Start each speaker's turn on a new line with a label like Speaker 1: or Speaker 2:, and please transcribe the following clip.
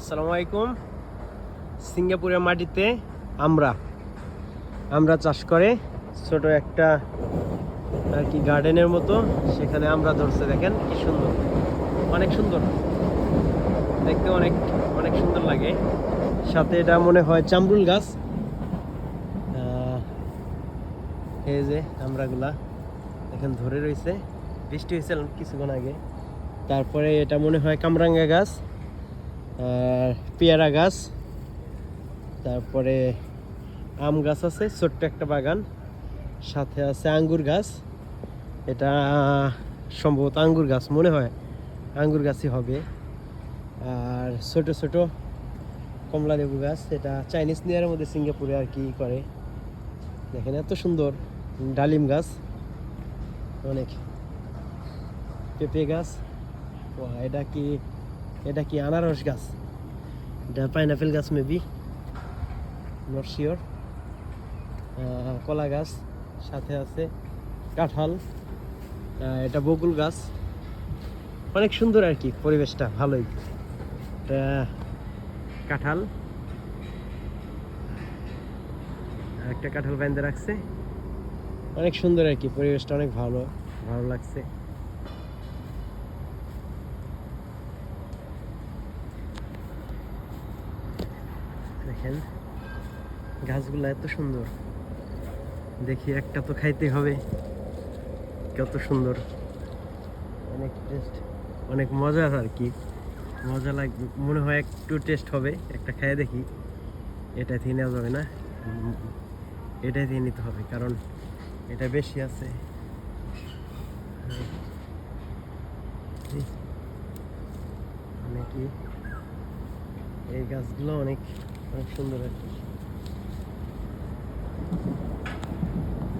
Speaker 1: আসসালামু আলাইকুম। সিঙ্গাপুরের মাটিতে আমরা আমরা চাষ করে ছোট একটা, আর কি গার্ডেনের মতো, সেখানে আমরা ধরছে, দেখেন কি সুন্দর। অনেক সুন্দর। দেখতে অনেক অনেক সুন্দর লাগে। সাথে এটা মনে হয় চামরুল গাছ। এই যে আমরাগুলা এখানে ধরে রয়েছে। বৃষ্টি হয়েছিল কিছুক্ষণ আগে। তারপরে এটা মনে হয় কামরাঙ্গা গাছ। পেয়ারা গাছ, তারপরে আম গাছ আছে, ছোট্ট একটা বাগান, সাথে আছে আঙ্গুর গাছ। এটা সম্ভবত আঙ্গুর গাছ মনে হয়, আঙ্গুর গাছই হবে। আর ছোট ছোট কমলা লেবু গাছ, এটা চাইনিজ নিয়ারের মধ্যে সিঙ্গাপুরে আর কি করে। দেখেন এত সুন্দর ডালিম গাছ, অনেক পেঁপে গাছ। এটা কি এটা কি আনারস গাছ? এটা পাইনাপেল গাছ মেবি নট কলা গাছ, সাথে আছে কাঁঠাল। এটা বকুল গাছ। অনেক সুন্দর আর কি পরিবেশটা, ভালোই। কাঁঠাল। একটা কাঁঠাল বাইন্দে রাখছে। অনেক সুন্দর আর কি পরিবেশটা, অনেক ভালো। ভালো লাগছে। দেখেন গাছগুলো এত সুন্দর। দেখি একটা তো খাইতে হবে। কত সুন্দর। অনেক টেস্ট অনেক মজা আর কি। মজা লাগবে মনে হয় একটু টেস্ট হবে। একটা খেয়ে দেখি। এটা দিয়ে নেওয়া যাবে না? উম, এটা দিয়ে নিতে হবে কারণ এটা বেশি আছে। অনেকই। এই গাছগুলো অনেক Ben şunları